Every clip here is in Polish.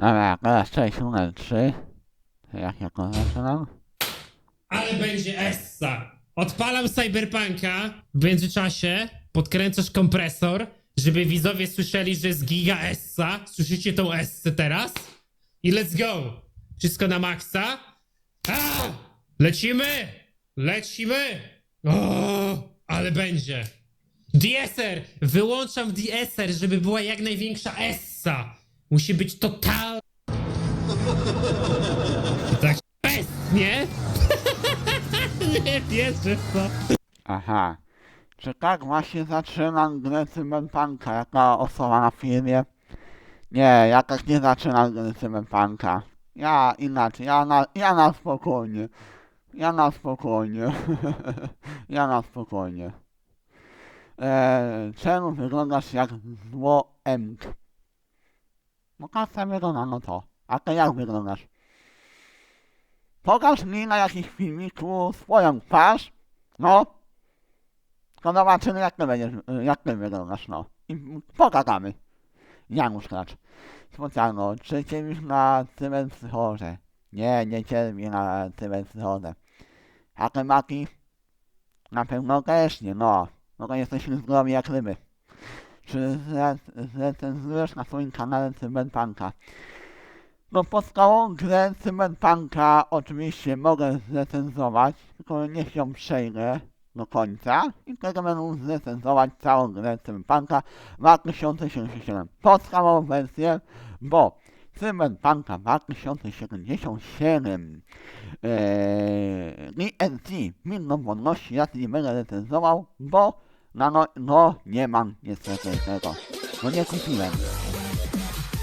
Dobra, teraz cześć numer 3. Jak ja zaczynam? Ale będzie Essa. Odpalam Cyberpunka. W międzyczasie podkręcasz kompresor, żeby widzowie słyszeli, że jest giga Essa. Słyszycie tą Essę teraz? I let's go. Wszystko na maksa. A! Lecimy! Lecimy! O, ale będzie. DSR! Wyłączam DSR, żeby była jak największa Essa. Musi być total... Tak jest, nie? Nie wierzę w to. Aha. Czy tak właśnie zaczynam grę Cyberpunka jako osoba na filmie? Nie, ja tak nie zaczynam gry Cyberpunka. Ja inaczej, ja na, ja na spokojnie. Ja na spokojnie. ja na spokojnie. Eee, czemu wyglądasz jak zło Emk? No kasa wygląda, no to. A ty jak wyglądasz? Pokaż mi na jakimś filmiku swoją twarz. No. To zobaczymy jak ty będziesz, jak ty wyglądasz, no. I pogadamy. Janusz Klacz. Specjalno, czy cierpisz na cyberpsychozę? Nie, nie cierpię na cyberpsychozę. A ty Maki? Na pewno też nie, no. No to jesteśmy zdrowi jak ryby. Czy zrecenzujesz na swoim kanale Cyberpunka? No podstawową grę Cyberpunka oczywiście mogę zrecenzować, tylko niech ją przejdę do końca i wtedy będę zrecenzować całą grę Cyberpunka 2077. Podstawową wersję, bo Cyberpunka 2077 eee, DLC minną wolności ja nie będę recenzował, bo no, no, no nie mam niestety tego. No nie kupiłem.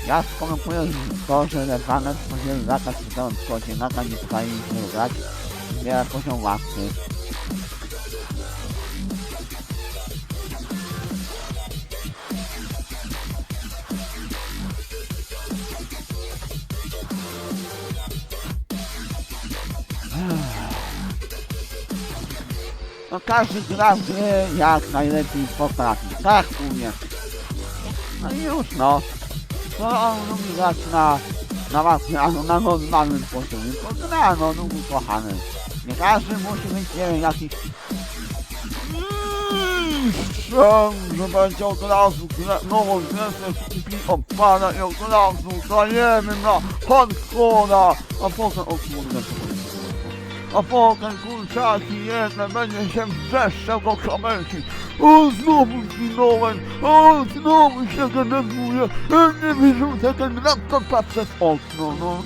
Ja skomentuję to, że Lewanet powinien latać w tym składzie, nagle nie potrafi się grać, zbiera poziom łasky. No każdy gra w gry jak najlepiej potrafi, tak umie. No i już no. To on lubi grać na, na no na normalnym poziomie. To gra, no, no kochany. Nie każdy musi mieć, nie wiem, jakiś... Że będzie od razu grę, nową sobie kupi odpada i od razu dajemy na hardcora, a potem, o kurde, a potem kurczaki jedne będzie się wrzeszczał do kamerki. O, znowu zginąłem! O, znowu się denerwuję! Nie wyrzucę ten laptopa przez okno, no.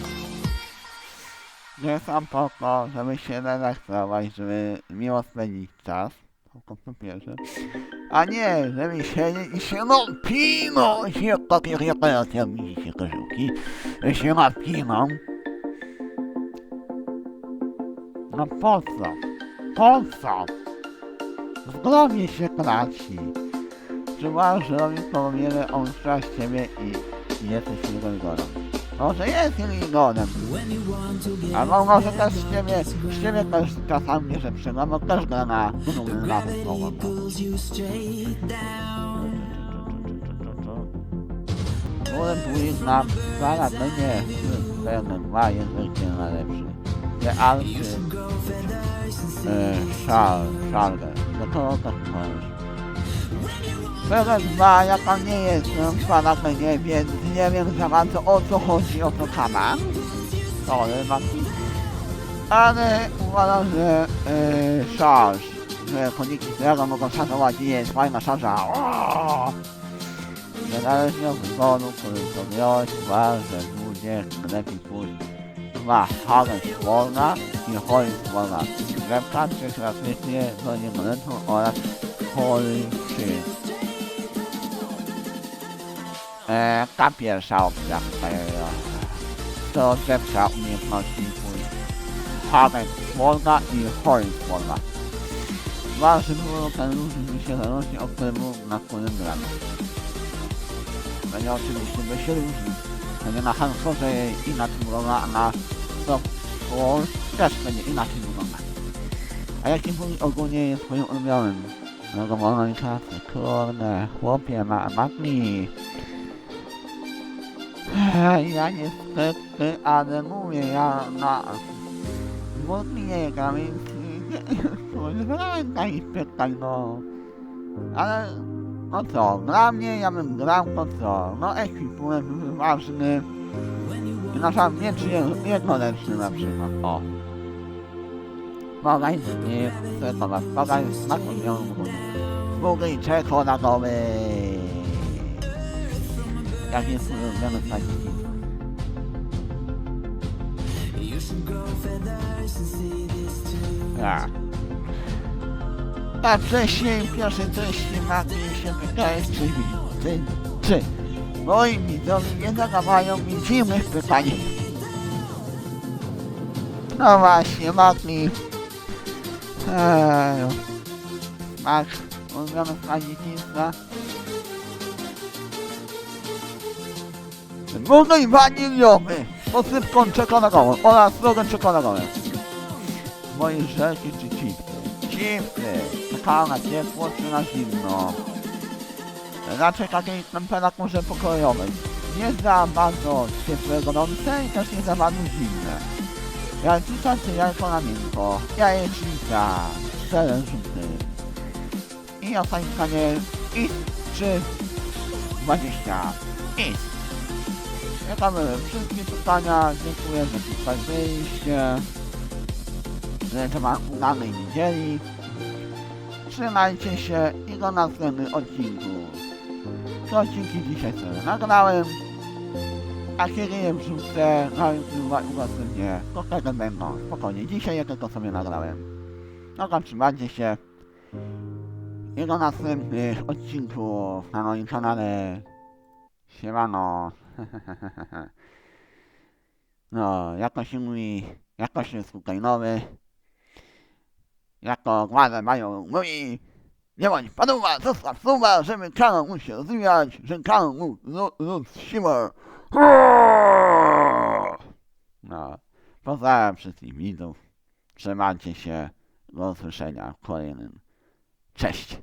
Nie sam po to, żeby się relaksować, żeby miło spędzić czas. Po pierwsze. A nie, żeby siedzieć i się napinać, jak takie reakcje widzicie koszulki. Się napinam. No po co? Po co? W głowie się traci. Czy masz robić pomyłę on z ciebie i, jesteś Ligorem? Może jest Ligorem. Albo może też z ciebie, z ciebie też czasami przyda, bo też gra na drugim słowo. Byłem tu na dwa lata, nie, pełnym dwa języki najlepszy. Nie Alpy, e, Szal. Do kogo tak możesz? Dwa, ja tam nie jestem, nie, więc nie wiem za bardzo o co chodzi o to kama. Sorry, Mati. Ale uważam, że e, szarż, że koniki którego mogą szarżować i jest fajna szarża. Niezależnie od wyboru, który to wziąłeś, uważam, że ludzie lepiej pójść. Dwa, Haren Wolna i Wolna. Gremka, trzeci raz myślnie, do niego ręką oraz Holy Shield. Eee, ta pierwsza opcja tutaj, e, to lepsza umiejętności twój. Haren Wolna i Holy Wolna. Ważny był ten różny się zależnie od trybu, na którym gramy. Będzie oczywiście by się różnić. Będzie na Hansorze inaczej wygląda, a na Softwall też będzie inaczej wyglądać. A jaki mój ogólnie jest twoim ulubionym? No to wolno i czasy, kurde, chłopie, ma, matni. Ja niestety, ale mówię, ja na... Bo nie gram, więc... Nie takich pytań, no... Ale... No co, dla mnie, ja bym grał, to co? No ekwipunek ważny. I na przykład miecz je- jednoręczny na przykład, o. Nie, co was, mogaj, na poziom, Smugaj czekoladowy. Jak jest ulubiony smacznik. Tak. A wcześniej w pierwszej treści Mati się pytałeś, czy, czy, czy moi widzowie nie zadawają mi dziwnych pytań. No właśnie, Mati. Eee, masz ulubiony smacznik Młody waniliowy, posypką czekoladową oraz slogan czekoladowy. Moje żelki czy chipsy? Chipsy. Czekałem na ciepło czy na zimno? Raczej takiej temperaturze pokojowej. Nie za bardzo ciepłe, gorące i też nie za bardzo zimne. Jajczyca czy jajko na miękko? Jajecznica. Serem żółty. I pytanie. Ist czy 20? Ist. Ja były wszystkie pytania. Dziękuję za tutaj wyjście. Życzę wam udanej niedzieli. Trzymajcie się i do następnych odcinków. Te odcinki dzisiaj sobie nagrałem. A kiedy je wrzucę na YouTube udostępnię, to wtedy będą. Spokojnie, dzisiaj je tylko sobie nagrałem. No to trzymajcie się. I do następnych odcinków na moim kanale. Siemano. No, jako się mówi, jako się jest nowy. Jako władze mają mówi, bądź paduwa, zostaw suba, żeby kanał mógł się rozwijać, że kanał mógł rósł siłę. No, pozdrawiam wszystkich widzów. Trzymajcie się. Do usłyszenia w kolejnym. Cześć.